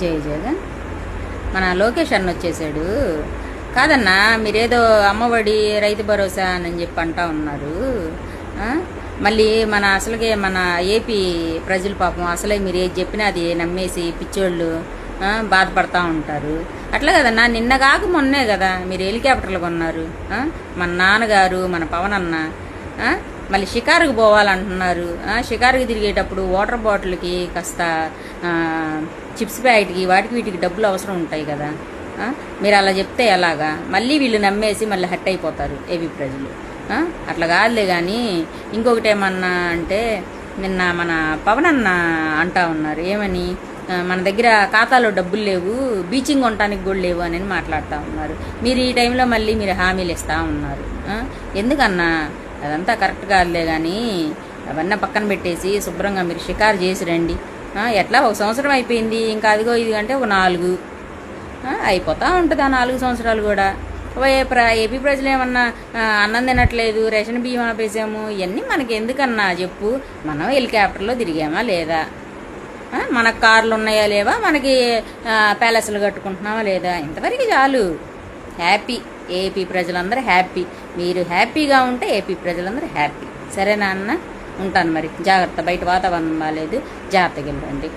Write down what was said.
జై జగన్. మన లోకేష్ అన్న వచ్చేసాడు. కాదన్నా మీరేదో అమ్మఒడి రైతు భరోసా అని చెప్పి అంటా ఉన్నారు. మళ్ళీ మన అసలుగే మన ఏపీ ప్రజలు పాపం అసలే మీరు ఏది చెప్పినా అది నమ్మేసి పిచ్చోళ్ళు బాధపడతా ఉంటారు. అట్లా కదన్నా నిన్న కాక మొన్నే కదా మీరు హెలికాప్టర్లు కొన్నారు. మన నాన్నగారు మన పవన్ అన్న మళ్ళీ షికారుకు పోవాలంటున్నారు. షికారుకు తిరిగేటప్పుడు వాటర్ బాటిల్కి కాస్త చిప్స్ ప్యాకెట్కి వాటికి వీటికి డబ్బులు అవసరం ఉంటాయి కదా. మీరు అలా చెప్తే ఎలాగా? మళ్ళీ వీళ్ళు నమ్మేసి మళ్ళీ హట్ అయిపోతారు ఏపీ ప్రజలు. అట్లా కాదులే కానీ ఇంకొకటి ఏమన్నా అంటే నిన్న మన పవన్ అన్న అంటా ఉన్నారు. ఏమని? మన దగ్గర ఖాతాలో డబ్బులు లేవు బీచింగ్ కొనడానికి కూడా లేవు అని మాట్లాడుతూ ఉన్నారు. మీరు ఈ టైంలో మళ్ళీ మీరు హామీలు ఇస్తూ ఉన్నారు. ఎందుకన్నా? అదంతా కరెక్ట్ కాదులే కానీ అవన్నీ పక్కన పెట్టేసి శుభ్రంగా మీరు షికారు చేసి రండి. ఎట్లా ఒక సంవత్సరం అయిపోయింది ఇంకా అదిగో ఇది అంటే ఒక నాలుగు. అయిపోతూ అయిపోతా ఉంటుంది ఆ నాలుగు సంవత్సరాలు కూడా. ఏ ప్ర ఏపీ ప్రజలు ఏమన్నా అన్నం తినట్లేదు రేషన్ బియ్యం ఆపేసాము ఇవన్నీ మనకి ఎందుకన్నా చెప్పు. మనం హెలికాప్టర్లో తిరిగామా లేదా? మనకు కార్లు ఉన్నాయా లేవా? మనకి ప్యాలెస్లు కట్టుకుంటున్నామా లేదా? ఇంతవరకు చాలు. హ్యాపీ. ఏపీ ప్రజలందరూ హ్యాపీ. మీరు హ్యాపీగా ఉంటే ఏపీ ప్రజలందరూ హ్యాపీ. సరేనా అన్న? ఉంటాను మరి. జాగ్రత్త. బయట వాతావరణం బాగాలేదు జాగ్రత్తగా వెళ్ళండి.